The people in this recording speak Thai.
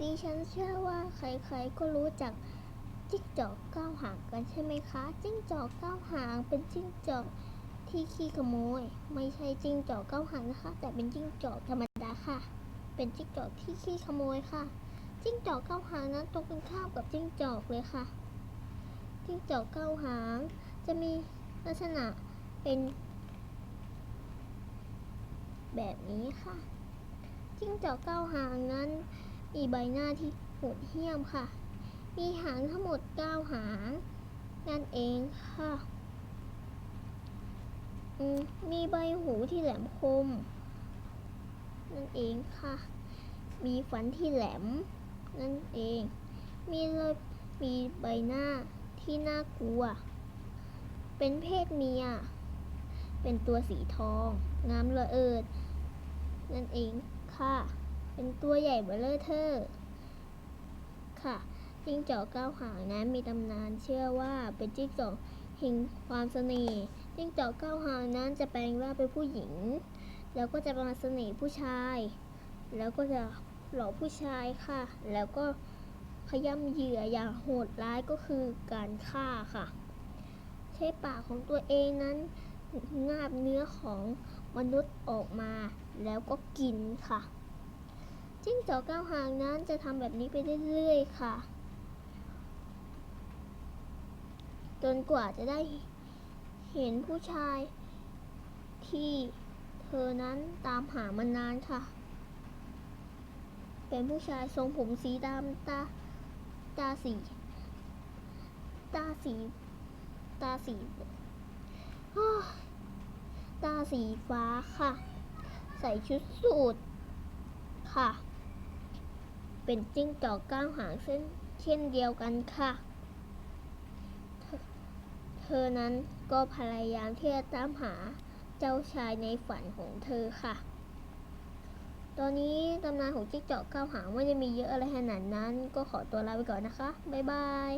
ดิฉันเชื่อว่าใครๆก็รู้จักจิ้งจอกก้าวหางกันใช่ไหมคะ จิ้งจอกก้าวหางเป็นจิ้งจอกที่ขี้ขโมย ไม่ใช่จิ้งจอกก้าวหางนะคะ แต่เป็นจิ้งจอกธรรมดาค่ะ เป็นจิ้งจอกที่ขี้ขโมยค่ะ จิ้งจอกก้าวหางนั้นตรงกันข้ามกับจิ้งจอกเลยค่ะ จิ้งจอกก้าวหางจะมีลักษณะเป็น แบบนี้ค่ะ จิ้งจอกก้าวหางนั้น มีใบหน้าที่โหดเหี้ยมค่ะ มีหางทั้งหมดเก้าหาง นั่นเองค่ะมีใบหูที่แหลมคม นั่นเองค่ะ มีฟันที่แหลม นั่นเอง มีเลยมีใบหน้าที่น่ากลัว เป็นเพศเมีย เป็นตัวสีทองงามระเอิด นั่นเองค่ะ เป็นตัวใหญ่เบ้อเลอร์เทอร์ค่ะจิ้งจอกเก้าหางนั้นมีตำนานเชื่อว่าเป็นจิ้งจอกแห่งความเสน่ห์จิ้งจอกเก้าหางนั้นจะแปลงร่างเป็นผู้หญิง แล้วก็จะมาเสน่ห์ผู้ชาย แล้วก็จะหลอกผู้ชายค่ะ แล้วก็ขย้ำเหยื่ออย่างโหดร้ายก็คือการฆ่าค่ะ ใช้ปากของตัวเองนั้นงาบเนื้อของมนุษย์ออกมา แล้วก็กินค่ะ จิ้งจอกเก้าหางนั้นจะทำแบบนี้ไปเรื่อยๆค่ะ จนกว่าจะได้เห็นผู้ชายที่เธอนั้นตามหามานานค่ะ เป็นผู้ชายทรงผมสีดำตาตาสี ตาสี ตาสีตาสีฟ้าค่ะ ใส่ชุดสูทค่ะ เป็นจิ้งจอกก้าวหางเส้นเช่นเดียวกันค่ะเธอเธอนั้นก็พยายามที่จะตามหาเจ้าชายในฝันของเธอค่ะ ตอนนี้ตำนานของจิ้งจอกก้าวหางไม่ได้มีเยอะอะไรขนาดนั้น ก็ขอตัวลาไปก่อนนะคะ บ๊ายบาย